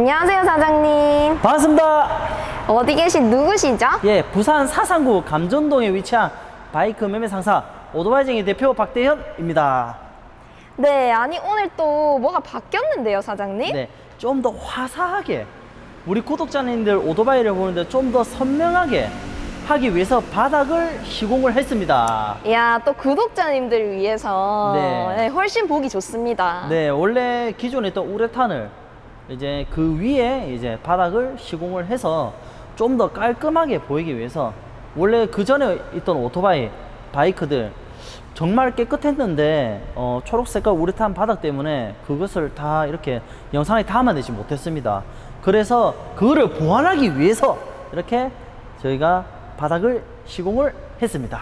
안녕하세요, 사장님. 반갑습니다. 어디 계신 누구시죠? 예, 부산 사상구 감전동에 위치한 바이크 매매 상사 오토바이쟁이 대표 박대현입니다. 네, 아니 오늘 또 뭐가 바뀌었는데요, 사장님? 네, 좀 더 화사하게 우리 구독자님들 오토바이를 보는데 좀 더 선명하게 하기 위해서 바닥을 시공을 했습니다. 이야, 또 구독자님들 위해서 네. 네, 훨씬 보기 좋습니다. 네, 원래 기존에 있던 우레탄을 이제 그 위에 이제 바닥을 시공을 해서 좀 더 깔끔하게 보이기 위해서 원래 그 전에 있던 오토바이 바이크들 정말 깨끗했는데 어, 초록색깔 우레탄 바닥 때문에 그것을 다 이렇게 영상에 담아내지 못했습니다. 그래서 그거를 보완하기 위해서 이렇게 저희가 바닥을 시공을 했습니다.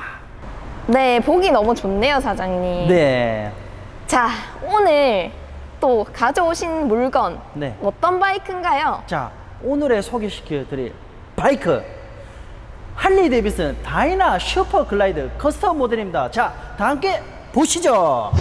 네, 보기 너무 좋네요, 사장님. 네. 자, 오늘 또 가져오신 물건 네. 어떤 바이크인가요? 자, 오늘의 소개시켜 드릴 바이크 할리 데이비슨 다이나 슈퍼 글라이드 커스텀 모델입니다. 자, 다 함께 보시죠.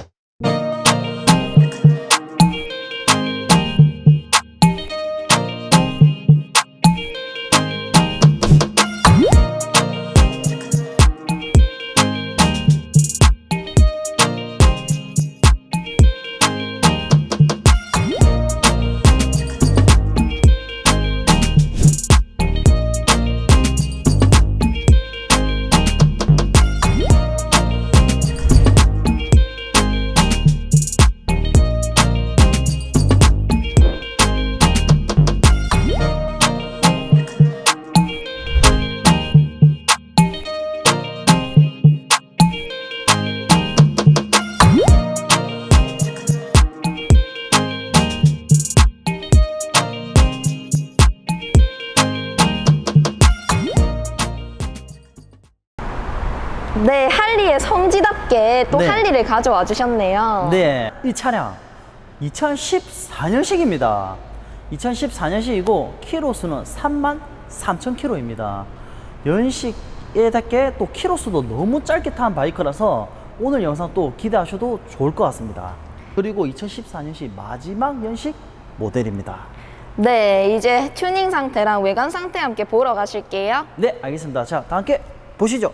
성지답게 또 네. 할리를 가져와 주셨네요. 네, 이 차량 2014년식입니다. 2014년식이고 키로수는 3만 3천 킬로입니다. 연식에답게 또 키로수도 너무 짧게 탄 바이크라서 오늘 영상 또 기대하셔도 좋을 것 같습니다. 그리고 2014년식 마지막 연식 모델입니다. 네, 이제 튜닝 상태랑 외관 상태 함께 보러 가실게요. 네, 알겠습니다. 자, 다 함께 보시죠.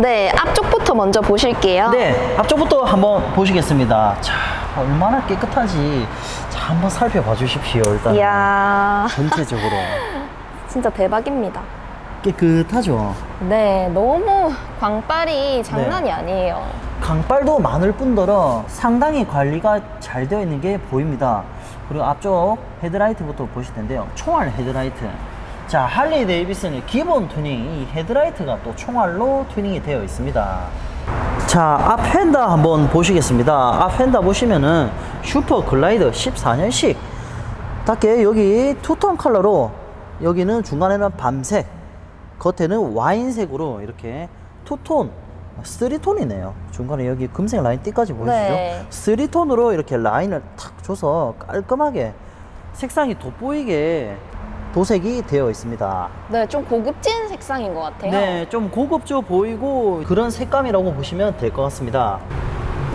네, 앞쪽부터 먼저 보실게요. 네, 앞쪽부터 한번 보시겠습니다. 자, 얼마나 깨끗한지 자, 한번 살펴봐 주십시오. 일단 이야, 전체적으로 진짜 대박입니다. 깨끗하죠. 네, 너무 광빨이 장난이 아니에요. 강빨도 많을 뿐더러 상당히 관리가 잘 되어 있는 게 보입니다. 그리고 앞쪽 헤드라이트부터 보실 텐데요. 총알 헤드라이트. 자, 할리 데이비슨의 기본 튜닝, 이 헤드라이트가 또 총알로 튜닝이 되어 있습니다. 자, 앞 휀더 한번 보시겠습니다. 앞 휀더 보시면은 슈퍼 글라이더 14년식. 딱게 여기 투톤 컬러로 여기는 중간에는 밤색, 겉에는 와인색으로 이렇게 투톤, 쓰리톤이네요. 중간에 여기 금색 라인 띠까지 보이시죠? 네. 쓰리톤으로 이렇게 라인을 탁 줘서 깔끔하게 색상이 돋보이게 도색이 되어 있습니다. 네, 좀 고급진 색상인 것 같아요. 네, 좀 고급져 보이고 그런 색감이라고 보시면 될 것 같습니다.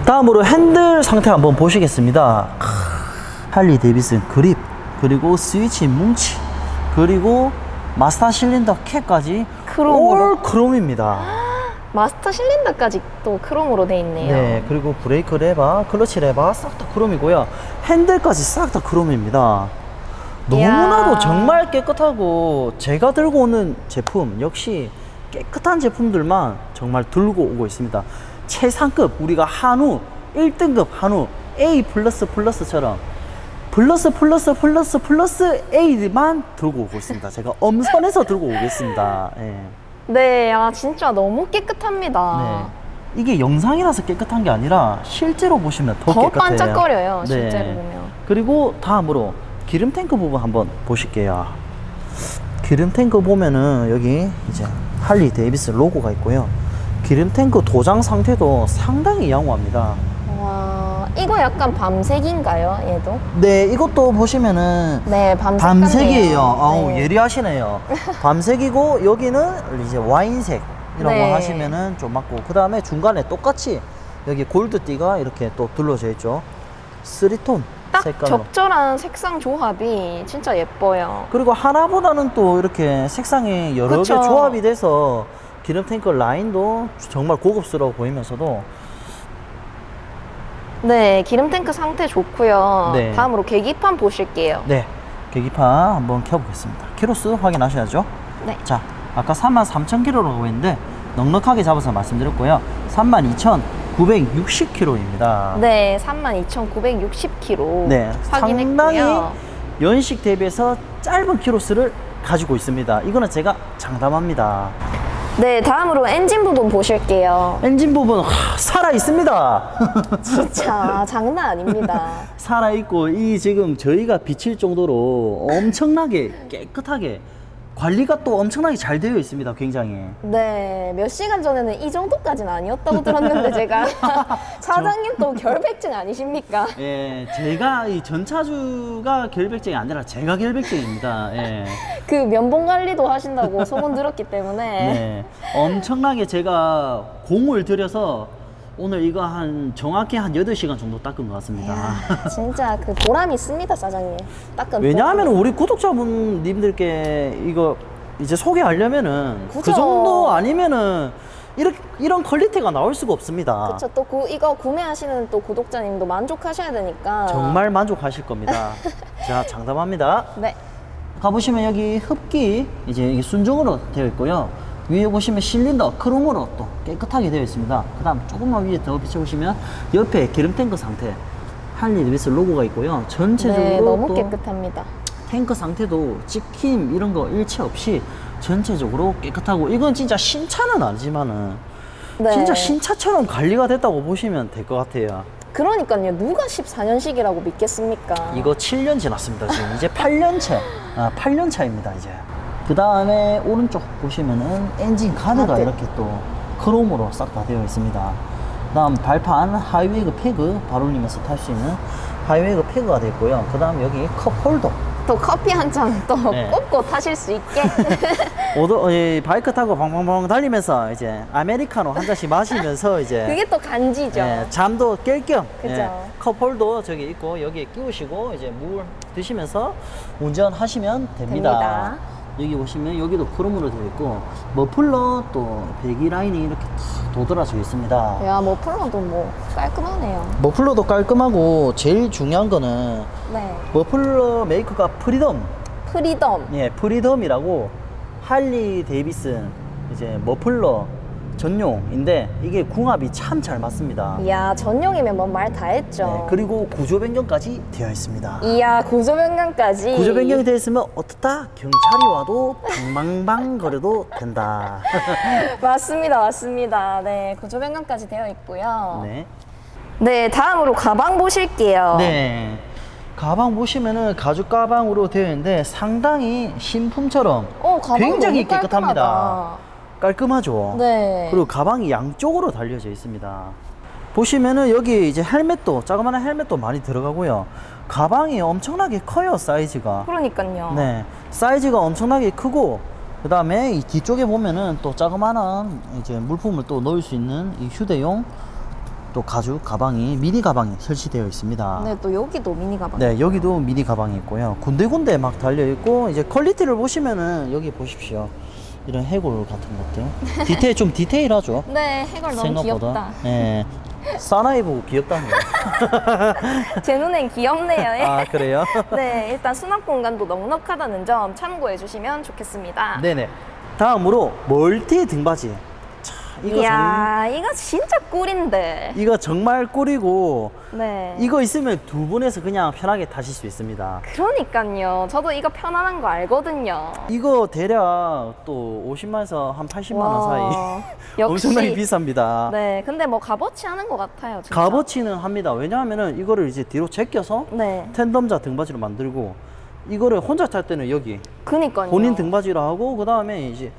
다음으로 핸들 상태 한번 보시겠습니다. 크, 할리 데이비슨 그립, 그리고 스위치 뭉치, 그리고 마스터 실린더 캡까지 크롬으로. 올 크롬입니다. 마스터 실린더까지 또 크롬으로 돼 있네요. 네, 그리고 브레이크 레바, 클러치 레바 싹 다 크롬이고요. 핸들까지 싹 다 크롬입니다. 너무나도 이야. 정말 깨끗하고 제가 들고 오는 제품 역시 깨끗한 제품들만 정말 들고 오고 있습니다. 최상급 우리가 한우 1등급 한우 A 플러스 플러스처럼 플러스 플러스 플러스 플러스 A만 들고 오고 있습니다. 제가 엄선해서 들고 오겠습니다. 예. 네, 아, 진짜 너무 깨끗합니다. 네. 이게 영상이라서 깨끗한 게 아니라 실제로 보시면 더, 더 깨끗해요. 반짝거려요, 네. 실제로 보면. 그리고 다음으로 기름 탱크 부분 한번 보실게요. 기름 탱크 보면은 여기 이제 할리 데이비스 로고가 있고요. 기름 탱크 도장 상태도 상당히 양호합니다. 와, 이거 약간 밤색인가요, 얘도? 네, 이것도 보시면은 네, 밤색 밤색이에요. 아우 네. 예리하시네요. 밤색이고 여기는 이제 와인색이라고 네. 하시면은 좀 맞고 그 다음에 중간에 똑같이 여기 골드띠가 이렇게 또 둘러져 있죠. 쓰리톤 딱 색깔로. 적절한 색상 조합이 진짜 예뻐요. 그리고 하나보다는 또 이렇게 색상이 여러 그쵸. 개 조합이 돼서 기름 탱크 라인도 정말 고급스러워 보이면서도 네, 기름 탱크 상태 좋고요. 네. 다음으로 계기판 보실게요. 네 계기판 한번 켜보겠습니다. 키로수 확인하셔야죠. 네. 자 아까 33,000km라고 했는데 넉넉하게 잡아서 말씀드렸고요. 32,960km입니다. 네, 32,960km 네, 상당히 확인했고요. 연식 대비해서 짧은 키로수를 가지고 있습니다. 이거는 제가 장담합니다. 네, 다음으로 엔진 부분 보실게요. 엔진 부분 하, 살아 있습니다. 진짜 장난 아닙니다. 살아 있고 이 지금 저희가 비칠 정도로 엄청나게 깨끗하게 관리가 또 엄청나게 잘 되어 있습니다. 굉장히. 네, 몇 시간 전에는 이 정도까지는 아니었다고 들었는데 제가 사장님 또 결백증 아니십니까? 예, 제가 이 전차주가 결백증이 아니라 제가 결백증입니다. 예. 그 면봉 관리도 하신다고 소문 들었기 때문에 네. 엄청나게 제가 공을 들여서 오늘 이거 한 정확히 한 8시간 정도 닦은 것 같습니다. 이야, 진짜 그 보람 있습니다, 사장님. 닦은 왜냐하면 보람. 우리 구독자분님들께 이거 이제 소개하려면은 그 그죠. 정도 아니면은 이렇게 이런 퀄리티가 나올 수가 없습니다. 그쵸 또 구, 이거 구매하시는 또 구독자님도 만족하셔야 되니까 정말 만족하실 겁니다. 자, 장담합니다. 네 가보시면 여기 흡기 이제 순정으로 되어 있고요. 위에 보시면 실린더 크롬으로 또 깨끗하게 되어 있습니다. 그 다음 조금만 위에 더 비춰보시면 옆에 기름 탱크 상태 할리 데비스 로고가 있고요. 전체적으로 네, 너무 또 깨끗합니다. 탱크 상태도 찍힘 이런 거 일체 없이 전체적으로 깨끗하고 이건 진짜 신차는 아니지만은 네. 진짜 신차처럼 관리가 됐다고 보시면 될 것 같아요. 그러니까요 누가 14년식이라고 믿겠습니까? 이거 7년 지났습니다. 지금 이제 8년 차, 아, 8년 차입니다. 이제. 그 다음에 오른쪽 보시면은 엔진 가드가 가드. 이렇게 또 크롬으로 싹 다 되어 있습니다. 그 다음 발판 하이웨이그 패그 발 올리면서 탈 수 있는 하이웨이그 패그가 있고요. 그 다음 여기 컵 홀더. 또 커피 한 잔또 네. 꼽고 타실 수 있게 오도, 이 바이크 타고 방방방 달리면서 이제 아메리카노 한 잔씩 마시면서 이제 그게 또 간지죠. 예, 잠도 깰겸 그죠. 예, 컵홀도 저기 있고 여기에 끼우시고 이제 물 드시면서 운전하시면 됩니다. 됩니다. 여기 보시면 여기도 크롬으로 되어 있고 머플러 또 배기 라인이 이렇게 탁 도드라져 있습니다. 야 머플러도 뭐 깔끔하네요. 머플러도 깔끔하고 제일 중요한 거는 네 머플러 메이커가 프리덤 프리덤 예, 프리덤이라고 할리 데이비슨 이제 머플러 전용인데 이게 궁합이 참 잘 맞습니다. 이야 전용이면 뭔 말다 했죠. 네, 그리고 구조 변경까지 되어 있습니다. 이야 구조 변경까지 구조 변경이 되어 있으면 어떻다? 경찰이 와도 방방방 거려도 된다. 맞습니다 맞습니다. 네 구조 변경까지 되어 있고요. 네. 네, 다음으로 가방 보실게요. 네. 가방 보시면은 가죽 가방으로 되어 있는데 상당히 신품처럼 어, 가방 굉장히 너무 깨끗합니다. 깔끔하죠. 네. 그리고 가방이 양쪽으로 달려져 있습니다. 보시면은 여기 이제 헬멧도 자그마한 헬멧도 많이 들어가고요. 가방이 엄청나게 커요 사이즈가. 그러니까요. 네, 사이즈가 엄청나게 크고 그 다음에 이 뒤쪽에 보면은 또 자그마한 이제 물품을 또 넣을 수 있는 이 휴대용 또 가죽 가방이 미니 가방이 설치되어 있습니다. 네, 또 여기도 미니 가방. 네, 여기도 미니 가방이 있고요. 군데군데 막 달려 있고 이제 퀄리티를 보시면은 여기 보십시오. 이런 해골 같은 것들 디테일 좀 디테일하죠. 네, 너무 생각보다. 귀엽다. 네. 사나이 보고 귀엽다는 거. 제 눈엔 귀엽네요. 예. 아 그래요? 네, 일단 수납 공간도 넉넉하다는 점 참고해 주시면 좋겠습니다. 네네. 다음으로 멀티 등받이. 자, 이거 정, 이야, 이거 진짜 꿀인데. 이거 정말 꿀이고 네. 이거 있으면 두 분에서 그냥 편하게 타실 수 있습니다. 그러니까요. 저도 이거 편안한 거 알거든요. 이거 대략 또 50만에서 한 80만 원 와, 사이. 역시. 엄청나게 비쌉니다. 네, 근데 뭐 값어치 하는 것 같아요. 진짜. 값어치는 합니다. 왜냐하면은 이거를 이제 뒤로 제껴서 네. 텐덤자 등받이로 만들고 이거를 혼자 탈 때는 여기 그니까요. 본인 등받이로 하고 그 다음에 이제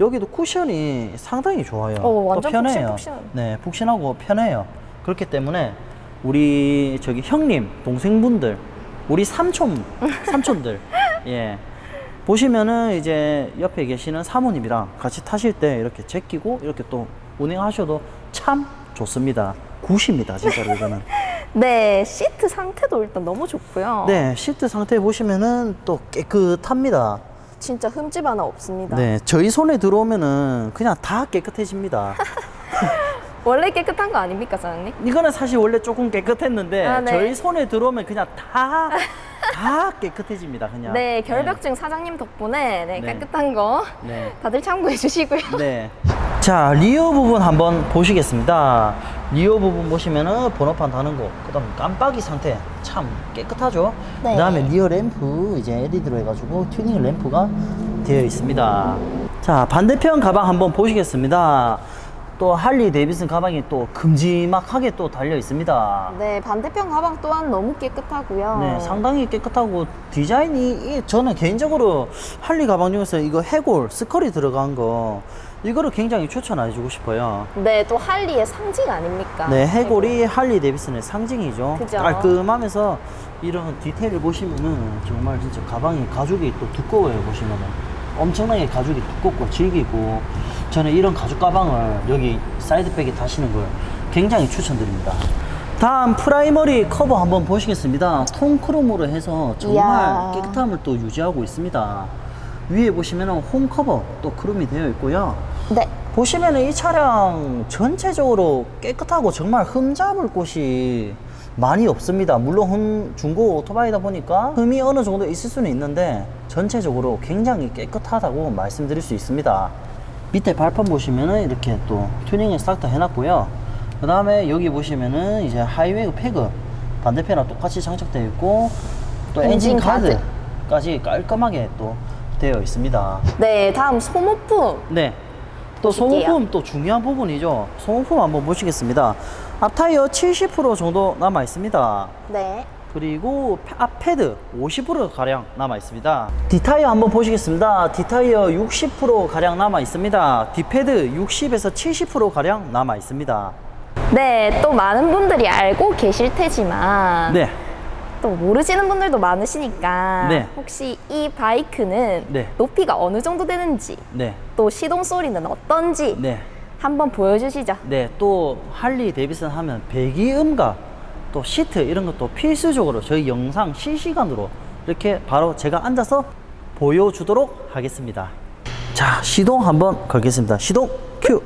여기도 쿠션이 상당히 좋아요. 어, 완전 또 편해요. 푹신, 푹신. 네, 푹신하고 편해요. 그렇기 때문에 우리 저기 형님, 동생분들, 우리 삼촌, 삼촌들, 예. 보시면은 이제 옆에 계시는 사모님이랑 같이 타실 때 이렇게 제끼고 이렇게 또 운행하셔도 참 좋습니다. 굿입니다, 진짜로 이거는. 네, 시트 상태도 일단 너무 좋고요. 네, 시트 상태 보시면은 또 깨끗합니다. 진짜 흠집 하나 없습니다. 네, 저희 손에 들어오면은 그냥 다 깨끗해집니다. 원래 깨끗한 거 아닙니까, 사장님? 이거는 사실 원래 조금 깨끗했는데 아, 네. 저희 손에 들어오면 그냥 다, 다 깨끗해집니다. 그냥. 네, 결벽증 사장님 덕분에 네, 네. 깨끗한 거 네. 다들 참고해 주시고요. 네. 자, 리어 부분 한번 보시겠습니다. 리어 부분 보시면은 번호판 다는 거, 그 다음 깜빡이 상태 참 깨끗하죠? 네. 그 다음에 리어 램프 이제 LED로 해가지고 튜닝 램프가 되어 있습니다. 자, 반대편 가방 한번 보시겠습니다. 또 할리 데이비슨 가방이 또 큼지막하게 또 달려 있습니다. 네, 반대편 가방 또한 너무 깨끗하고요. 네, 상당히 깨끗하고 디자인이 이- 저는 개인적으로 할리 가방 중에서 이거 해골 스컬이 들어간 거 이거를 굉장히 추천해주고 싶어요. 네, 또 할리의 상징 아닙니까? 네, 해골이 할리 데이비슨의 상징이죠. 그죠. 깔끔하면서 이런 디테일을 보시면은 정말 진짜 가방이 가죽이 또 두꺼워요 보시면은 엄청나게 가죽이 두껍고 질기고 저는 이런 가죽 가방을 여기 사이드백에 다시는 걸 굉장히 추천드립니다. 다음 프라이머리 커버 한번 보시겠습니다. 통크롬으로 해서 정말 이야. 깨끗함을 또 유지하고 있습니다. 위에 보시면은 홈 커버 또 크롬이 되어 있고요. 네. 보시면은 이 차량 전체적으로 깨끗하고 정말 흠잡을 곳이 많이 없습니다. 물론 흠, 중고 오토바이다 보니까 흠이 어느 정도 있을 수는 있는데 전체적으로 굉장히 깨끗하다고 말씀드릴 수 있습니다. 밑에 발판 보시면은 이렇게 또 튜닝을 싹 다 해놨고요. 그 다음에 여기 보시면은 이제 하이웨이 패그 반대편이랑 똑같이 장착되어 있고 또 엔진 엔진 카드. 카드까지 깔끔하게 또 되어 있습니다. 네, 다음 소모품. 네. 또. 소모품 또 중요한 부분이죠. 소모품 한번 보시겠습니다. 앞 타이어 70% 정도 남아 있습니다. 네. 그리고 패- 앞 패드 50% 가량 남아 있습니다. 뒷타이어 한번 보시겠습니다. 뒷타이어 60% 가량 남아 있습니다. 뒷패드 60에서 70% 가량 남아 있습니다. 네, 또 많은 분들이 알고 계실 테지만 네. 또 모르시는 분들도 많으시니까 네. 혹시 이 바이크는 네. 높이가 어느 정도 되는지 네. 또 시동 소리는 어떤지 네. 한번 보여주시죠. 네, 또 할리 데이비슨 하면 배기음과 또 시트 이런 것도 필수적으로 저희 영상 실시간으로 이렇게 바로 제가 앉아서 보여주도록 하겠습니다. 자, 시동 한번 걸겠습니다. 시동 큐.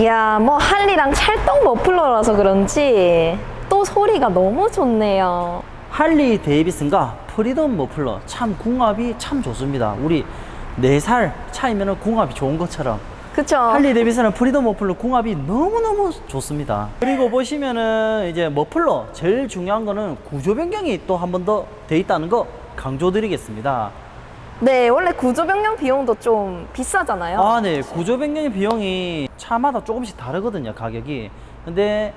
이야, 뭐 할리랑 찰떡 머플러라서 그런지 또 소리가 너무 좋네요. 할리 데이비슨과 프리덤 머플러 참 궁합이 참 좋습니다. 우리 4살 차이면 궁합이 좋은 것처럼 그쵸? 할리 데이비슨은 프리덤 머플러 궁합이 너무너무 좋습니다. 그리고 보시면은 이제 머플러 제일 중요한 거는 구조 변경이 또 한 번 더 돼 있다는 거 강조드리겠습니다. 네, 원래 구조 변경 비용도 좀 비싸잖아요. 아, 네. 구조 변경의 비용이 차마다 조금씩 다르거든요, 가격이. 근데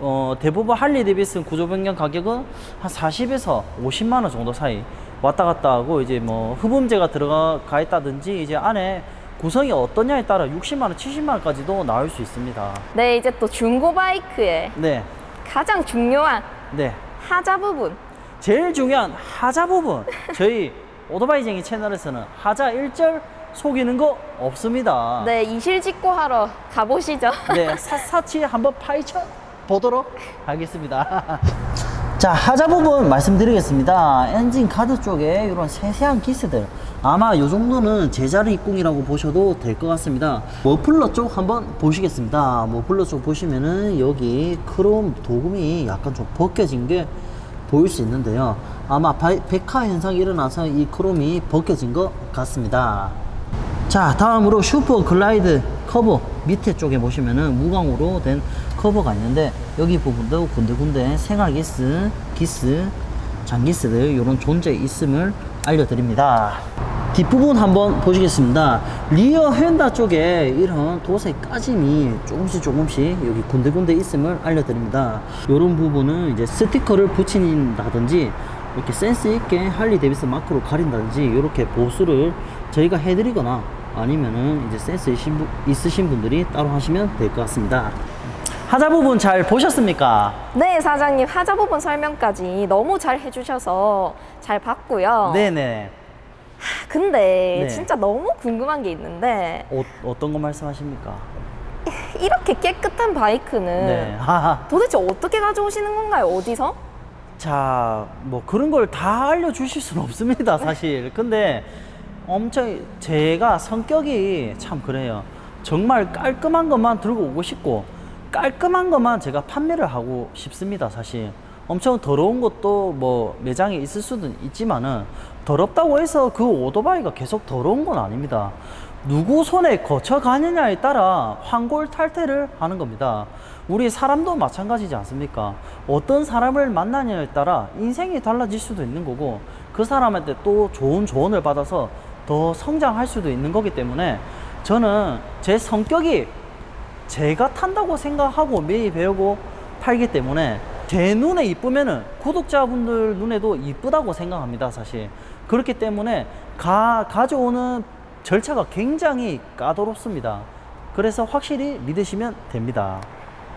어, 대부분 할리 데이비슨 구조 변경 가격은 한 40에서 50만 원 정도 사이 왔다 갔다 하고 이제 뭐 흡음재가 들어가 있다든지 이제 안에 구성이 어떠냐에 따라 60만 원, 70만 원까지도 나올 수 있습니다. 네, 이제 또 중고 바이크의 네. 가장 중요한 네. 하자 부분. 제일 중요한 하자 부분. 저희 오토바이쟁이 채널에서는 하자 1절 속이는 거 없습니다. 네, 이실직고 하러 가보시죠. 네, 샅샅이 한번 파헤쳐 보도록 하겠습니다. 자, 하자 부분 말씀드리겠습니다. 엔진 카드 쪽에 이런 세세한 기스들. 아마 이 정도는 제자리 입궁이라고 보셔도 될 것 같습니다. 머플러 쪽 한번 보시겠습니다. 머플러 쪽 보시면은 여기 크롬 도금이 약간 좀 벗겨진 게 보일 수 있는데요. 아마 백화 현상이 일어나서 이 크롬이 벗겨진 것 같습니다. 자 다음으로 슈퍼 글라이드 커버 밑에 쪽에 보시면은 무광으로 된 커버가 있는데 여기 부분도 군데군데 생활 기스, 기스, 장기스들 이런 존재 있음을 알려드립니다. 뒷부분 한번 보시겠습니다. 리어 휀다 쪽에 이런 도색 까짐이 조금씩 조금씩 여기 군데군데 있음을 알려드립니다. 이런 부분은 이제 스티커를 붙인다든지 이렇게 센스 있게 할리 데비슨 마크로 가린다든지 이렇게 보수를 저희가 해드리거나 아니면은 이제 센스 있으신, 분- 있으신 분들이 따로 하시면 될 것 같습니다. 하자 부분 잘 보셨습니까? 네, 사장님 하자 부분 설명까지 너무 잘 해주셔서 잘 봤고요. 네네. 근데 네. 진짜 너무 궁금한 게 있는데 어, 어떤 거 말씀하십니까? 이렇게 깨끗한 바이크는 네. 하하. 도대체 어떻게 가져오시는 건가요? 어디서? 자, 뭐 그런 걸 다 알려주실 수는 없습니다, 사실. 근데 엄청 제가 성격이 참 그래요. 정말 깔끔한 것만 들고 오고 싶고 깔끔한 것만 제가 판매를 하고 싶습니다, 사실. 엄청 더러운 것도 뭐 매장에 있을 수도 있지만은 더럽다고 해서 그 오토바이가 계속 더러운 건 아닙니다. 누구 손에 거쳐가느냐에 따라 환골 탈태를 하는 겁니다. 우리 사람도 마찬가지지 않습니까? 어떤 사람을 만나냐에 따라 인생이 달라질 수도 있는 거고 그 사람한테 또 좋은 조언을 받아서 더 성장할 수도 있는 거기 때문에 저는 제 성격이 제가 탄다고 생각하고 배우고 팔기 때문에 제 눈에 이쁘면은 구독자분들 눈에도 이쁘다고 생각합니다, 사실. 그렇기 때문에 가, 가져오는 절차가 굉장히 까다롭습니다. 그래서 확실히 믿으시면 됩니다.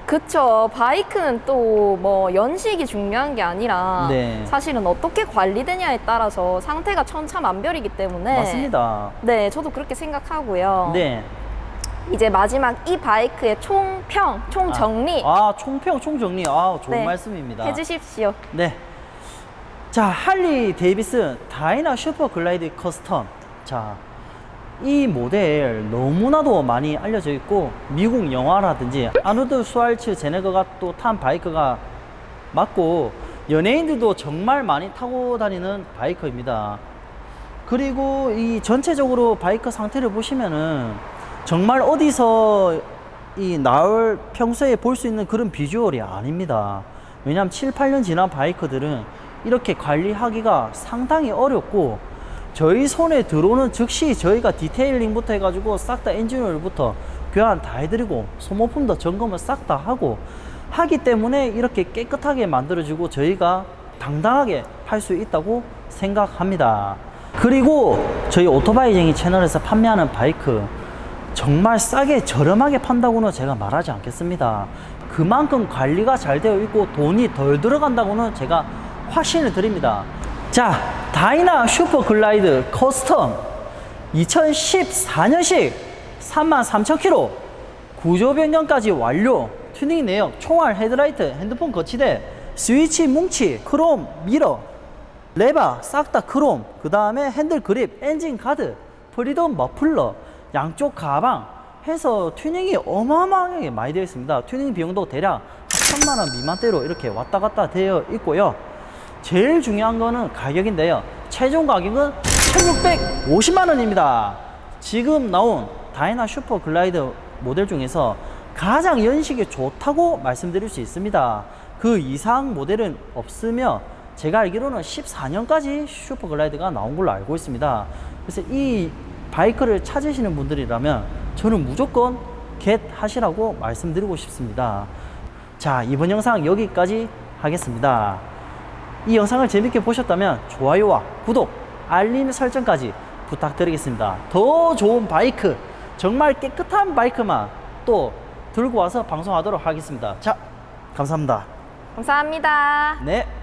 그쵸. 바이크는 또 뭐 연식이 중요한 게 아니라 네. 사실은 어떻게 관리되냐에 따라서 상태가 천차만별이기 때문에 맞습니다. 네, 저도 그렇게 생각하고요. 네. 이제 마지막 이 바이크의 총평, 총정리 아, 총평, 총정리. 아, 좋은 네, 말씀입니다. 해주십시오. 네. 자, 할리 데이비슨 다이나 슈퍼 글라이드 커스텀. 자, 이 모델 너무나도 많이 알려져 있고 미국 영화라든지 아노드 슈왈츠 제네거가 또 탄 바이크가 맞고 연예인들도 정말 많이 타고 다니는 바이크입니다. 그리고 이 전체적으로 바이크 상태를 보시면은 정말 어디서 이 나올 평소에 볼 수 있는 그런 비주얼이 아닙니다. 왜냐하면 7, 8년 지난 바이크들은 이렇게 관리하기가 상당히 어렵고 저희 손에 들어오는 즉시 저희가 디테일링부터 해가지고 싹 다 엔진오일부터 교환 다 해드리고 소모품도 점검을 싹 다 하고 하기 때문에 이렇게 깨끗하게 만들어지고 저희가 당당하게 팔 수 있다고 생각합니다. 그리고 저희 오토바이쟁이 채널에서 판매하는 바이크 정말 싸게 저렴하게 판다고는 제가 말하지 않겠습니다. 그만큼 관리가 잘 되어 있고 돈이 덜 들어간다고는 제가 확신을 드립니다. 자, 다이나 슈퍼 글라이드 커스텀 2014년식 33,000km 구조 변경까지 완료 튜닝 내역 총알 헤드라이트 핸드폰 거치대 스위치 뭉치 크롬 미러 레바 싹 다 크롬 그 다음에 핸들 그립 엔진 가드 프리덤 머플러 양쪽 가방 해서 튜닝이 어마어마하게 많이 되어 있습니다 튜닝 비용도 대략 한 천만 원 미만대로 이렇게 왔다 갔다 되어 있고요 제일 중요한 거는 가격인데요 최종 가격은 1650만 원입니다 지금 나온 다이나 슈퍼 글라이드 모델 중에서 가장 연식이 좋다고 말씀드릴 수 있습니다. 그 이상 모델은 없으며 제가 알기로는 14년까지 슈퍼 글라이드가 나온 걸로 알고 있습니다. 그래서 이 바이크를 찾으시는 분들이라면 저는 무조건 겟 하시라고 말씀드리고 싶습니다. 자, 이번 영상 여기까지 하겠습니다. 이 영상을 재밌게 보셨다면 좋아요와 구독, 알림 설정까지 부탁드리겠습니다. 더 좋은 바이크, 정말 깨끗한 바이크만 또 들고 와서 방송하도록 하겠습니다. 자, 감사합니다. 감사합니다. 네.